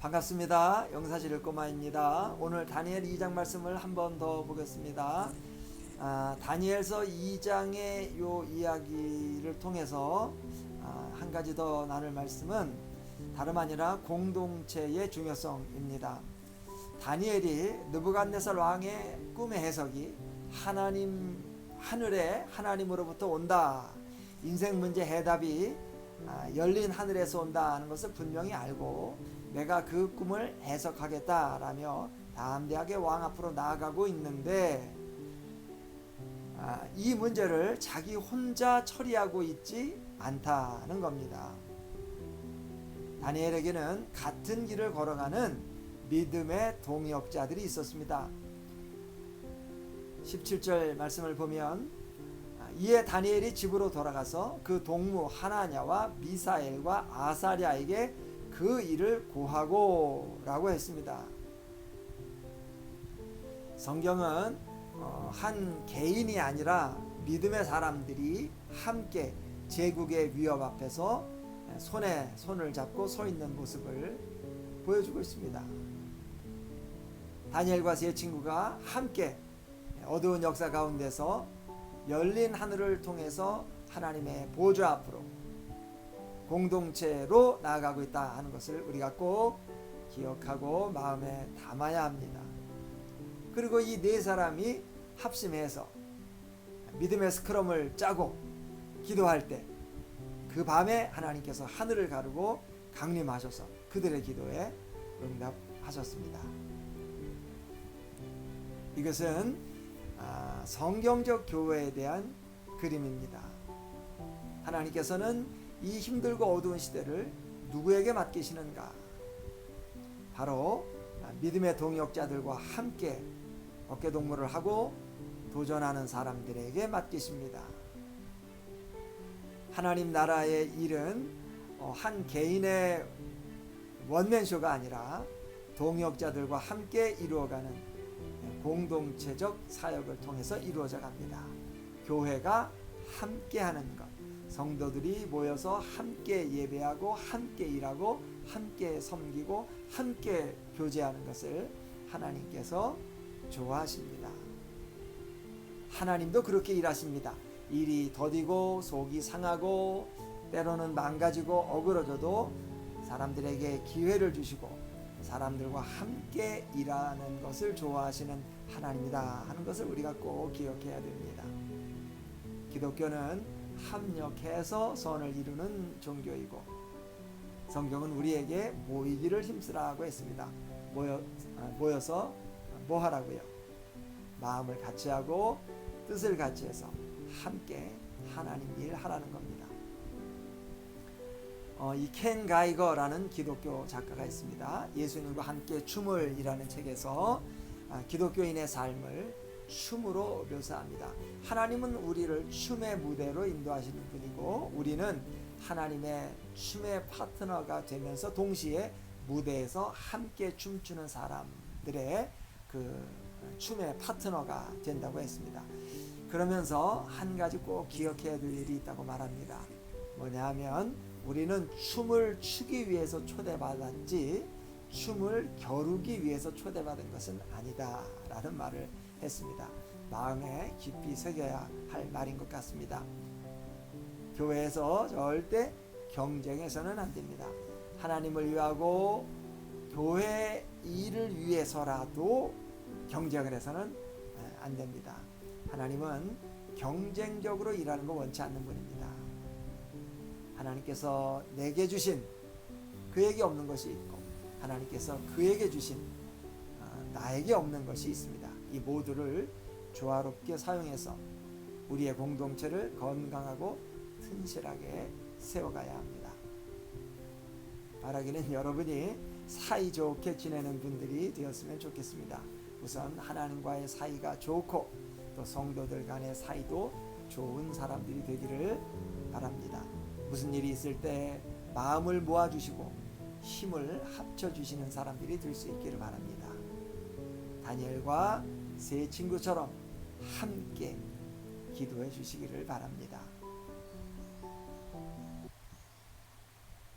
반갑습니다. 영사실 꼬마입니다. 오늘 다니엘 2장 말씀을 한 번 더 보겠습니다. 아, 다니엘서 2장의 요 이야기를 통해서 아, 한 가지 더 나눌 말씀은 다름 아니라 공동체의 중요성입니다. 다니엘이 느부갓네살 왕의 꿈의 해석이 하나님 하늘에 하나님으로부터 온다. 인생 문제 해답이 아, 열린 하늘에서 온다 하는 것을 분명히 알고 내가 그 꿈을 해석하겠다라며 담대하게 왕 앞으로 나아가고 있는데 아, 이 문제를 자기 혼자 처리하고 있지 않다는 겁니다. 다니엘에게는 같은 길을 걸어가는 믿음의 동역자들이 있었습니다. 17절 말씀을 보면 아, 이에 다니엘이 집으로 돌아가서 그 동무 하나냐와 미사엘과 아사랴에게 그 일을 고하고 라고 했습니다. 성경은 어, 한 개인이 아니라 믿음의 사람들이 함께 제국의 위협 앞에서 손에 손을 잡고 서 있는 모습을 보여주고 있습니다. 다니엘과 세 친구가 함께 어두운 역사 가운데서 열린 하늘을 통해서 하나님의 보좌 앞으로 공동체로 나아가고 있다 하는 것을 우리가 꼭 기억하고 마음에 담아야 합니다. 그리고 이 네 사람이 합심해서 믿음의 스크럼을 짜고 기도할 때 그 밤에 하나님께서 하늘을 가르고 강림하셔서 그들의 기도에 응답하셨습니다. 이것은 아, 성경적 교회에 대한 그림입니다. 하나님께서는 이 힘들고 어두운 시대를 누구에게 맡기시는가? 바로 믿음의 동역자들과 함께 어깨 동무를 하고 도전하는 사람들에게 맡기십니다. 하나님 나라의 일은 어, 한 개인의 원맨쇼가 아니라 동역자들과 함께 이루어가는 공동체적 사역을 통해서 이루어져 갑니다. 교회가 함께 하는 것. 성도들이 모여서 함께 예배하고 함께 일하고 함께 섬기고 함께 교제하는 것을 하나님께서 좋아하십니다. 하나님도 그렇게 일하십니다. 일이 더디고 속이 상하고 때로는 망가지고 어그러져도 사람들에게 기회를 주시고 사람들과 함께 일하는 것을 좋아하시는 하나님이다 하는 것을 우리가 꼭 기억해야 됩니다. 기독교는 합력해서 선을 이루는 종교이고 성경은 우리에게 모이기를 힘쓰라고 했습니다. 모여, 모여서 뭐 하라고요? 마음을 같이 하고 뜻을 같이 해서 함께 하나님 일 하라는 겁니다. 어, 이켄 가이거라는 기독교 작가가 있습니다. 예수님과 함께 춤을이라는 책에서 아, 기독교인의 삶을 춤으로 묘사합니다. 하나님은 우리를 춤의 무대로 인도하시는 분이고 우리는 하나님의 춤의 파트너가 되면서 동시에 무대에서 함께 춤추는 사람들의 그 춤의 파트너가 된다고 했습니다. 그러면서 한 가지 꼭 기억해야 될 일이 있다고 말합니다. 뭐냐 하면 우리는 춤을 추기 위해서 초대받았지 춤을 겨루기 위해서 초대받은 것은 아니다 라는 말을 했습니다. 마음에 깊이 새겨야 할 말인 것 같습니다. 교회에서 절대 경쟁해서는 안 됩니다. 하나님을 위하고 교회 일을 위해서라도 경쟁을 해서는 안 됩니다. 하나님은 경쟁적으로 일하는 거 원치 않는 분입니다. 하나님께서 내게 주신 그에게 없는 것이 있고 하나님께서 그에게 주신 나에게 없는 것이 있습니다. 이 모두를 조화롭게 사용해서 우리의 공동체를 건강하고 튼실하게 세워가야 합니다. 바라기는 여러분이 사이좋게 지내는 분들이 되었으면 좋겠습니다. 우선 하나님과의 사이가 좋고 또 성도들 간의 사이도 좋은 사람들이 되기를 바랍니다. 무슨 일이 있을 때 마음을 모아주시고 힘을 합쳐주시는 사람들이 될 수 있기를 바랍니다. 다니엘과 세 친구처럼 함께 기도해 주시기를 바랍니다.